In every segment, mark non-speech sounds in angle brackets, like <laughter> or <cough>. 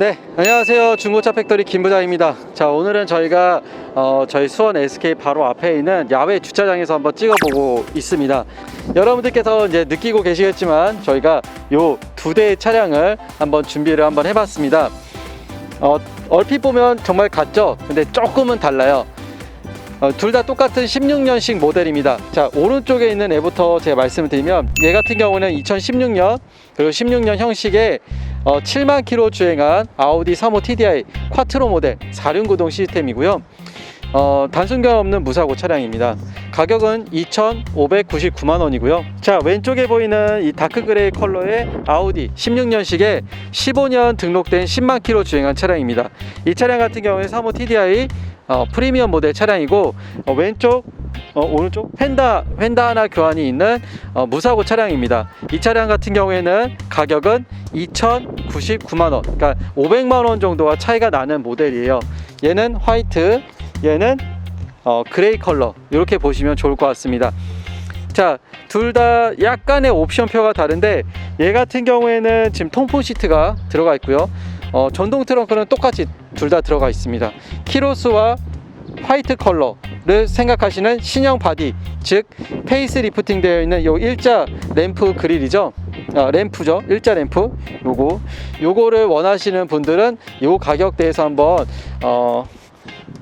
네, 안녕하세요. 중고차 팩토리 김부장입니다. 자, 오늘은 저희가 어, 저희 수원 SK 바로 앞에 있는 야외 주차장에서 한번 찍어보고 있습니다. 여러분들께서 이제 느끼고 계시겠지만 저희가 요 두 대의 차량을 한번 준비를 한번 해봤습니다. 어, 얼핏 보면 정말 같죠? 근데 조금은 달라요. 어, 둘 다 똑같은 16년식 모델입니다. 자, 오른쪽에 있는 애부터 제가 말씀을 드리면 얘 같은 경우는 2016년 그리고 16년 형식의 어, 7만 킬로 주행한 아우디 3호 TDI 쿼트로 모델 4륜 구동 시스템이고요. 어, 단순견 없는 무사고 차량입니다. 가격은 2,599만 원이고요. 자, 왼쪽에 보이는 이 다크 그레이 컬러의 아우디 16년식에 15년 등록된 10만 킬로 주행한 차량입니다. 이 차량 같은 경우에 3호 TDI 어, 프리미엄 모델 차량이고 어, 왼쪽 어, 오른쪽 펜다 펜다 하나 교환이 있는 어, 무사고 차량입니다. 이 차량 같은 경우에는 가격은 2,099만 원, 그러니까 500만 원 정도가 차이가 나는 모델이에요. 얘는 화이트, 얘는 어, 그레이 컬러 이렇게 보시면 좋을 것 같습니다. 자, 둘 다 약간의 옵션표가 다른데 얘 같은 경우에는 지금 통풍 시트가 들어가 있고요. 어, 전동 트렁크는 똑같이 둘 다 들어가 있습니다. 키로수와 화이트 컬러를 생각하시는 신형 바디, 즉 페이스 리프팅 되어 있는 요 일자 램프 그릴이죠. 아, 램프죠. 일자 램프. 요거 요거를 원하시는 분들은 요 가격대에서 한번 어,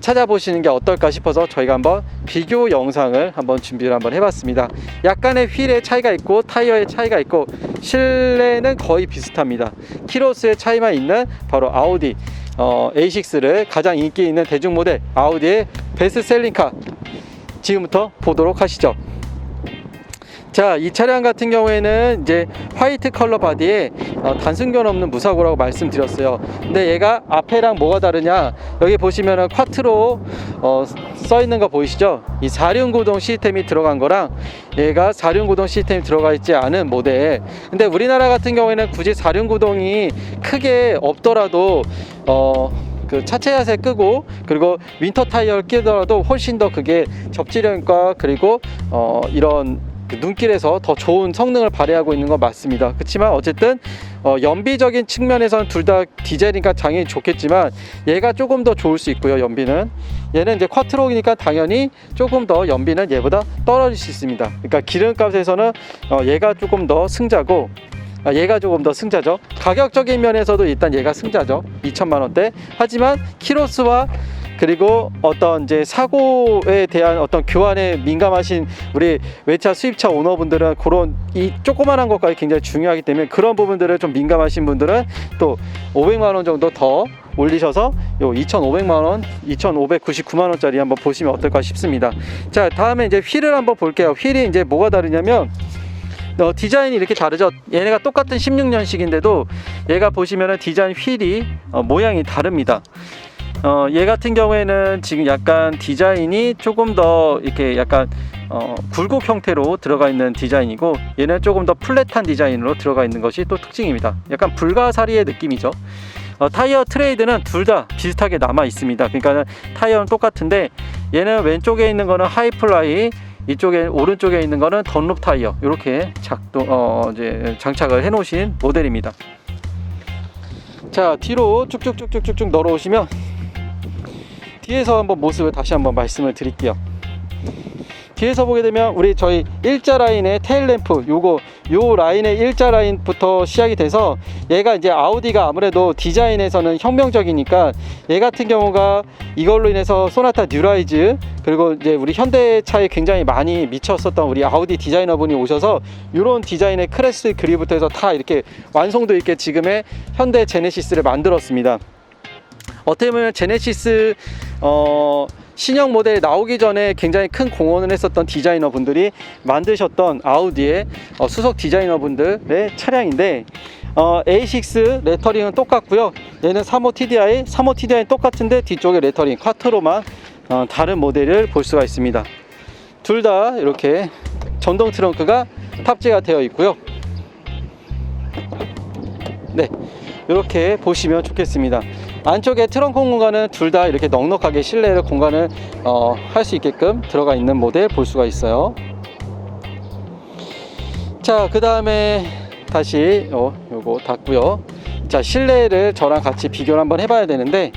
찾아보시는 게 어떨까 싶어서 저희가 한번 비교 영상을 한번 준비를 한번 해봤습니다. 약간의 휠의 차이가 있고 타이어의 차이가 있고 실내는 거의 비슷합니다. 키로수의 차이만 있는 바로 아우디 어, A6를 가장 인기 있는 대중 모델 아우디의 베스트셀링카 지금부터 보도록 하시죠. 자, 이 차량 같은 경우에는 이제 화이트 컬러 바디에 어, 단순견 없는 무사고라고 말씀드렸어요. 근데 얘가 앞에랑 뭐가 다르냐? 여기 보시면은 쿼트로 어, 써 있는 거 보이시죠? 이 4륜 구동 시스템이 들어간 거랑 얘가 4륜 구동 시스템이 들어가 있지 않은 모델. 근데 우리나라 같은 경우에는 굳이 4륜 구동이 크게 없더라도 어, 그 차체 야세 끄고 그리고 윈터 타이어를 끼더라도 훨씬 더 그게 접지력과 그리고 어 이런 그 눈길에서 더 좋은 성능을 발휘하고 있는 건 맞습니다. 그렇지만 어쨌든 어, 연비적인 측면에서는 둘 다 디젤이니까 당연히 좋겠지만 얘가 조금 더 좋을 수 있고요. 연비는 얘는 이제 쿼트로이니까 당연히 조금 더 연비는 얘보다 떨어질 수 있습니다. 그러니까 기름값에서는 어, 얘가 조금 더 승자고 아, 얘가 조금 더 승자죠. 가격적인 면에서도 일단 얘가 승자죠. 2천만 원대. 하지만 키로수와 그리고 어떤 이제 사고에 대한 어떤 교환에 민감하신 우리 외차 수입차 오너분들은 그런 이 조그만한 것까지 굉장히 중요하기 때문에 그런 부분들을 좀 민감하신 분들은 또 500만 원 정도 더 올리셔서 요 2,500만 원, 2,599만 원짜리 한번 보시면 어떨까 싶습니다. 자, 다음에 이제 휠을 한번 볼게요. 휠이 이제 뭐가 다르냐면 어, 디자인이 이렇게 다르죠. 얘네가 똑같은 16년식인데도 얘가 보시면은 디자인 휠이 어, 모양이 다릅니다. 어, 얘 같은 경우에는 지금 약간 디자인이 조금 더 이렇게 약간 어, 굴곡 형태로 들어가 있는 디자인이고 얘는 조금 더 플랫한 디자인으로 들어가 있는 것이 또 특징입니다. 약간 불가사리의 느낌이죠. 어, 타이어 트레이드는 둘 다 비슷하게 남아 있습니다. 그러니까 타이어는 똑같은데 얘는 왼쪽에 있는 거는 하이플라이 이쪽에 오른쪽에 있는 거는 던롭 타이어 이렇게 작동 어 이제 장착을 해 놓으신 모델입니다. 자 뒤로 쭉쭉쭉쭉쭉 널어오시면 뒤에서 한번 모습을 다시 한번 말씀을 드릴게요. 뒤에서 보게 되면 우리 저희 일자 라인의 테일 램프 요거 요 라인의 일자 라인부터 시작이 돼서 얘가 이제 아우디가 아무래도 디자인에서는 혁명적이니까 얘 같은 경우가 이걸로 인해서 소나타 뉴라이즈 그리고 이제 우리 현대차에 굉장히 많이 미쳤었던 우리 아우디 디자이너분이 오셔서 이런 디자인의 크레스 그리부터 해서 다 이렇게 완성도 있게 지금의 현대 제네시스를 만들었습니다. 어떻게 보면 제네시스 어, 신형 모델 나오기 전에 굉장히 큰 공헌을 했었던 디자이너 분들이 만드셨던 아우디의 어, 수석 디자이너 분들의 차량인데 어, A6 레터링은 똑같고요. 얘는 3호 TDI, 3호 TDI 똑같은데 뒤쪽에 레터링 쿼트로만 어, 다른 모델을 볼 수가 있습니다. 둘 다 이렇게 전동 트렁크가 탑재가 되어 있고요. 네, 이렇게 보시면 좋겠습니다. 안쪽에 트렁크 공간은 둘 다 이렇게 넉넉하게 실내 공간을 어, 할 수 있게끔 들어가 있는 모델 볼 수가 있어요. 자, 그 다음에 다시 어, 요거 닫고요. 자 실내를 저랑 같이 비교를 한번 해봐야 되는데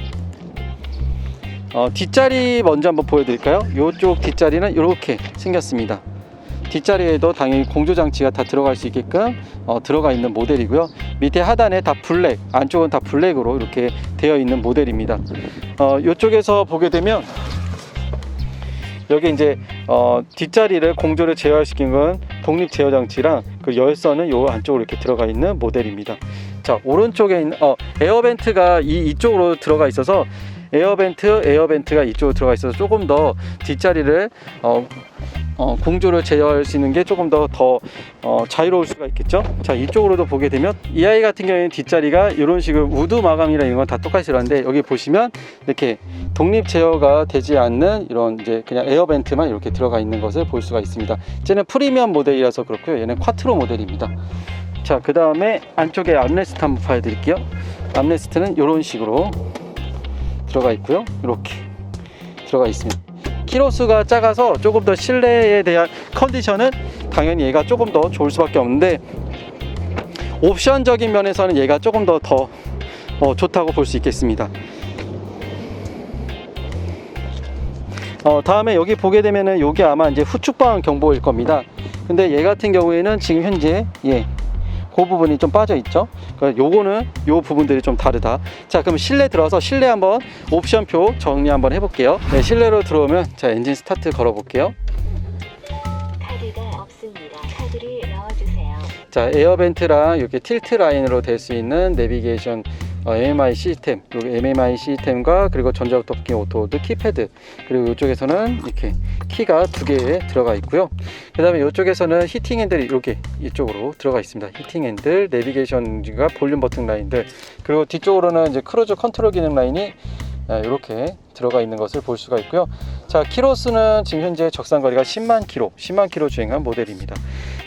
어, 뒷자리 먼저 한번 보여드릴까요? 이쪽 뒷자리는 이렇게 생겼습니다. 뒷자리에도 당연히 공조 장치가 다 들어갈 수 있게끔 어, 들어가 있는 모델이고요. 밑에 하단에 다 블랙, 안쪽은 다 블랙으로 이렇게 되어 있는 모델입니다. 어, 이쪽에서 보게 되면 여기 이제 어, 뒷자리를 공조를 제어시킨 건 독립 제어 장치랑 그 열선은 요 안쪽으로 이렇게 들어가 있는 모델입니다. 자 오른쪽에 있는 어, 에어벤트가 이 이쪽으로 들어가 있어서 에어벤트 에어벤트가 이쪽으로 들어가 있어서 조금 더 뒷자리를 어, 어, 공조를 제어할 수 있는 게 조금 더 더 어, 자유로울 수가 있겠죠. 자 이쪽으로도 보게 되면 이 아이 같은 경우에는 뒷자리가 이런 식으로 우드 마감이나 이런 건 다 똑같이 들어가는데 여기 보시면 이렇게 독립 제어가 되지 않는 이런 이제 그냥 에어벤트만 이렇게 들어가 있는 것을 볼 수가 있습니다. 쟤는 프리미엄 모델이라서 그렇고요. 얘는 쿼트로 모델입니다. 자, 그 다음에 안쪽에 암레스트 한번 봐드릴게요. 암레스트는 이런 식으로 들어가 있고요. 이렇게 들어가 있습니다. 키로수가 작아서 조금 더 실내에 대한 컨디션은 당연히 얘가 조금 더 좋을 수밖에 없는데 옵션적인 면에서는 얘가 조금 더더 어, 좋다고 볼 수 있겠습니다. 어, 다음에 여기 보게 되면은 여기 아마 이제 후축방 경보일 겁니다. 근데 얘 같은 경우에는 지금 현재 예. 그 부분이 좀 빠져 있죠. 그러니까 요거는 요 부분들이 좀 다르다. 자, 그럼 실내 들어서 실내 한번 옵션표 정리 한번 해볼게요. 네, 실내로 들어오면 자 엔진 스타트 걸어 볼게요. 카드가 없습니다. 카드를 넣어주세요. 자 에어벤트랑 이렇게 틸트 라인으로 될 수 있는 내비게이션 어, MMI 시스템, 여기 MMI 시스템과 그리고 전자오토키 오토홀드 키패드 그리고 이쪽에서는 이렇게 키가 두 개 들어가 있고요. 그 다음에 이쪽에서는 히팅 핸들이 이렇게 이쪽으로 들어가 있습니다. 히팅 핸들, 내비게이션과 볼륨 버튼 라인들 그리고 뒤쪽으로는 이제 크루즈 컨트롤 기능 라인이 이렇게 들어가 있는 것을 볼 수가 있고요. 자, 키로수는 지금 현재 적상 거리가 10만 킬로, 10만 킬로 주행한 모델입니다.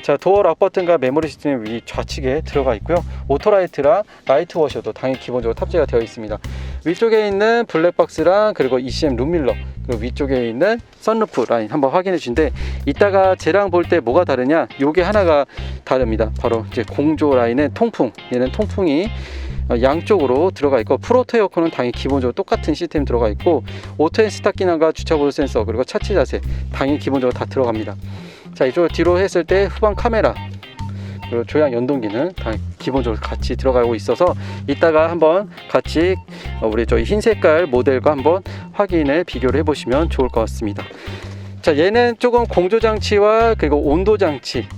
자, 도어 락 버튼과 메모리 시스템이 위 좌측에 들어가 있고요. 오토라이트랑 라이트 워셔도 당연히 기본적으로 탑재가 되어 있습니다. 위쪽에 있는 블랙박스랑 그리고 ECM 룸밀러 그리고 위쪽에 있는 선루프 라인 한번 확인해 주신데 이따가 쟤랑 볼 때 뭐가 다르냐? 요게 하나가 다릅니다. 바로 이제 공조 라인의 통풍. 얘는 통풍이 어, 양쪽으로 들어가 있고 프로토 에어컨은 당연히 기본적으로 똑같은 시스템 들어가 있고 오토 앤 스탑 기능과 주차 보조 센서 그리고 차체 자세 당연히 기본적으로 다 들어갑니다. 자 이쪽 뒤로 했을 때 후방 카메라 그리고 조향 연동기는 다 기본적으로 같이 들어가고 있어서 이따가 한번 같이 어, 우리 저희 흰 색깔 모델과 한번 확인을 비교를 해보시면 좋을 것 같습니다. 자 얘는 조금 공조 장치와 그리고 온도 장치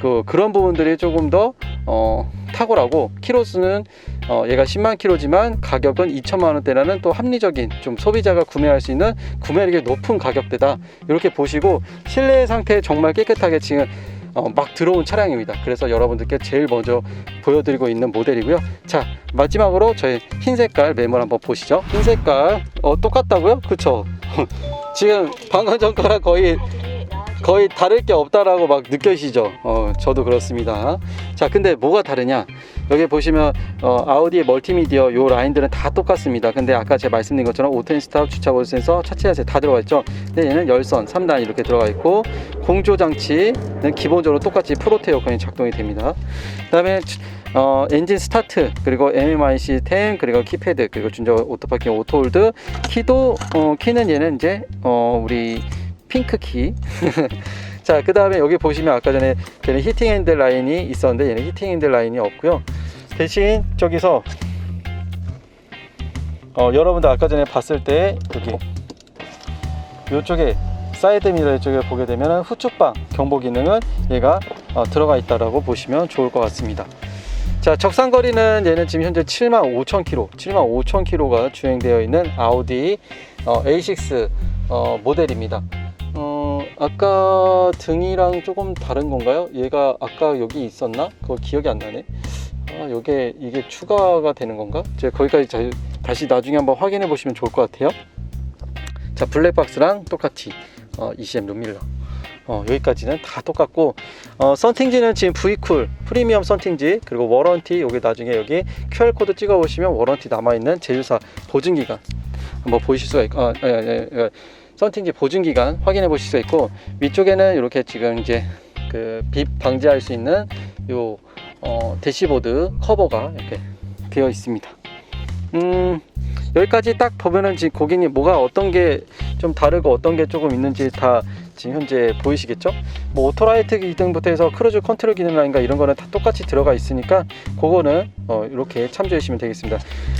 그 그런 부분들이 조금 더 어, 탁월하고 키로수는 어, 얘가 10만 킬로지만 가격은 2천만 원대라는 또 합리적인 좀 소비자가 구매할 수 있는 구매력이 높은 가격대다 이렇게 보시고 실내 상태 정말 깨끗하게 지금 어, 막 들어온 차량입니다. 그래서 여러분들께 제일 먼저 보여드리고 있는 모델이고요. 자 마지막으로 저희 흰 색깔 매물 한번 보시죠. 흰 색깔 어, 똑같다고요? 그쵸? <laughs> 지금 방금 전 거랑 거의. 거의 다를 게 없다라고 막 느껴지죠. 어, 저도 그렇습니다. 자, 근데 뭐가 다르냐? 여기 보시면 어, 아우디의 멀티미디어 요 라인들은 다 똑같습니다. 근데 아까 제가 말씀드린 것처럼 오텐 스탑 주차 보조 센서 차체 자세 다 들어가 있죠. 근데 얘는 열선 3단 이렇게 들어가 있고 공조 장치는 기본적으로 똑같이 프로테 에어컨이 작동이 됩니다. 그다음에 어, 엔진 스타트 그리고 MMI 시스템 그리고 키패드 그리고 준저 오토파킹 오토홀드 키도 어, 키는 얘는 이제 어, 우리 핑크 키. <laughs> 자, 그 다음에 여기 보시면 아까 전에 걔는 히팅 핸들 라인이 있었는데 얘는 히팅 핸들 라인이 없고요. 대신 저기서 어, 여러분들 아까 전에 봤을 때 여기 이쪽에 사이드 미러 쪽에 보게 되면 후축방 경보 기능은 얘가 어, 들어가 있다라고 보시면 좋을 것 같습니다. 자, 적상거리는 얘는 지금 현재 7만 5천 킬로, 7만 5천 킬로가 주행되어 있는 아우디 어, A6 어, 모델입니다. 어, 아까 등이랑 조금 다른 건가요? 얘가 아까 여기 있었나? 그거 기억이 안 나네. 아, 요게 이게 추가가 되는 건가? 제가 거기까지 자- 다시 나중에 한번 확인해 보시면 좋을 것 같아요. 자, 블랙박스랑 똑같이 어, ECM 룸밀러. 어, 여기까지는 다 똑같고 어, 썬팅지는 지금 V쿨 프리미엄 썬팅지 그리고 워런티 여기 나중에 여기 QR 코드 찍어 보시면 워런티 남아 있는 제휴사 보증 기간 한번 보실 수가 있고 아, 예, 예, 예. 썬팅지 보증 기간 확인해 보실 수가 있고 위쪽에는 이렇게 지금 이제 그 빛 방지할 수 있는 요 어, 대시보드 커버가 이렇게 되어 있습니다. 음, 여기까지 딱 보면은 지금 고객님 뭐가 어떤 게 좀 다르고 어떤 게 조금 있는지 다 지금 현재 보이시겠죠? 뭐 오토라이트 기능부터 해서 크루즈 컨트롤 기능이라든가 이런 거는 다 똑같이 들어가 있으니까 그거는 어, 이렇게 참조해 주시면 되겠습니다.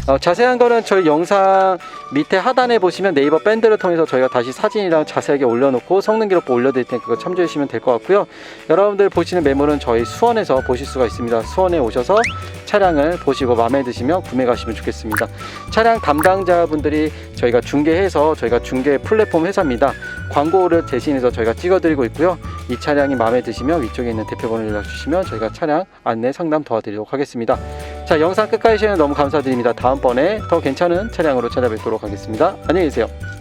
어, 자세한 거는 저희 영상 밑에 하단에 보시면 네이버 밴드를 통해서 저희가 다시 사진이랑 자세하게 올려놓고 성능 기록부 올려드릴 테니까 그거 참조해 주시면 될 것 같고요. 여러분들 보시는 매물은 저희 수원에서 보실 수가 있습니다. 수원에 오셔서 차량을 보시고 마음에 드시면 구매 가시면 좋겠습니다. 차량 담당자분들이 저희가 중개해서 저희가 중개 플랫폼 회사입니다. 광고를 대신해서 저희가 찍어드리고 있고요. 이 차량이 마음에 드시면 위쪽에 있는 대표번호 연락 주시면 저희가 차량 안내 상담 도와드리도록 하겠습니다. 자 영상 끝까지 시청해 너무 감사드립니다. 다음번에 더 괜찮은 차량으로 찾아뵙도록 하겠습니다. 안녕히 계세요.